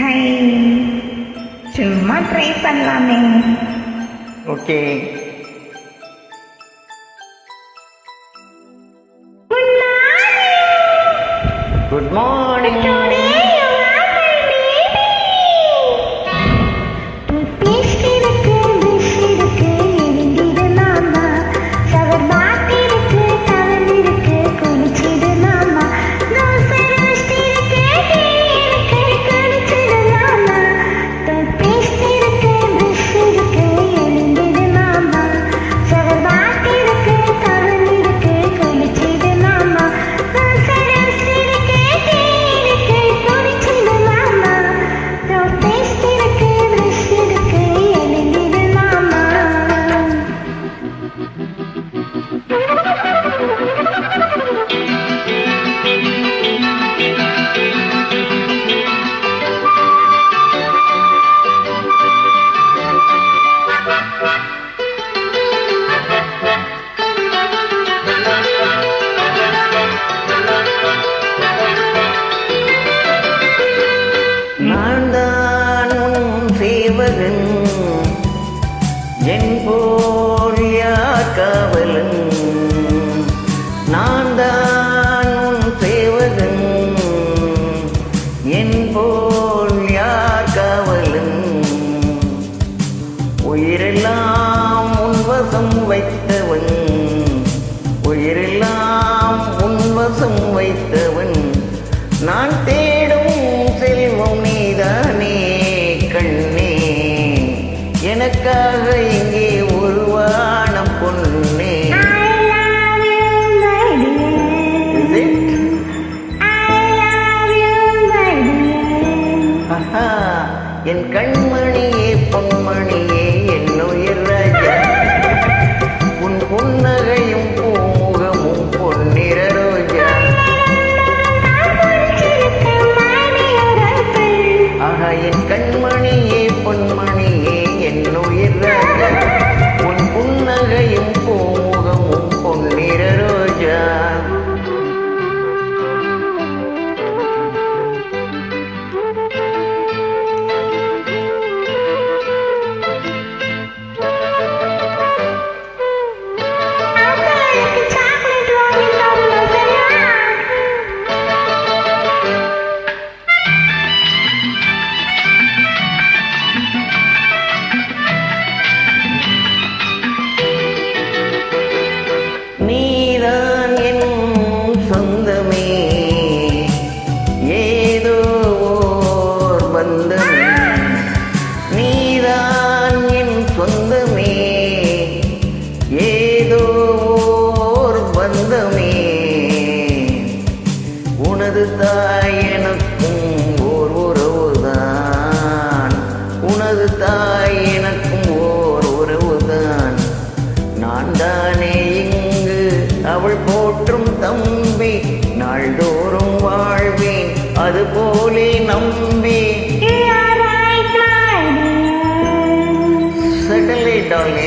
High சும்மா try பண்ணலாமே. Okay good morning என் போல் யார் காவலன் நான் தான் உன் சேவகன் என் போல் யார் காவலன் உயிரெல்லாம் உன் வசம் வைத்தவன். உயிரெல்லாம் உன் வசம் வைத்தவன். நான் தே என் கண்மணியே. தாய் எனக்கும் ஓர் உறவுதான். உனது தாய் எனக்கும் ஓர் உறவுதான். நான் தானே இங்கு அவள் போற்றும் தம்பி. நாள்தோறும் வாழ்வேன் அது போலே நம்பி சடலே டாலே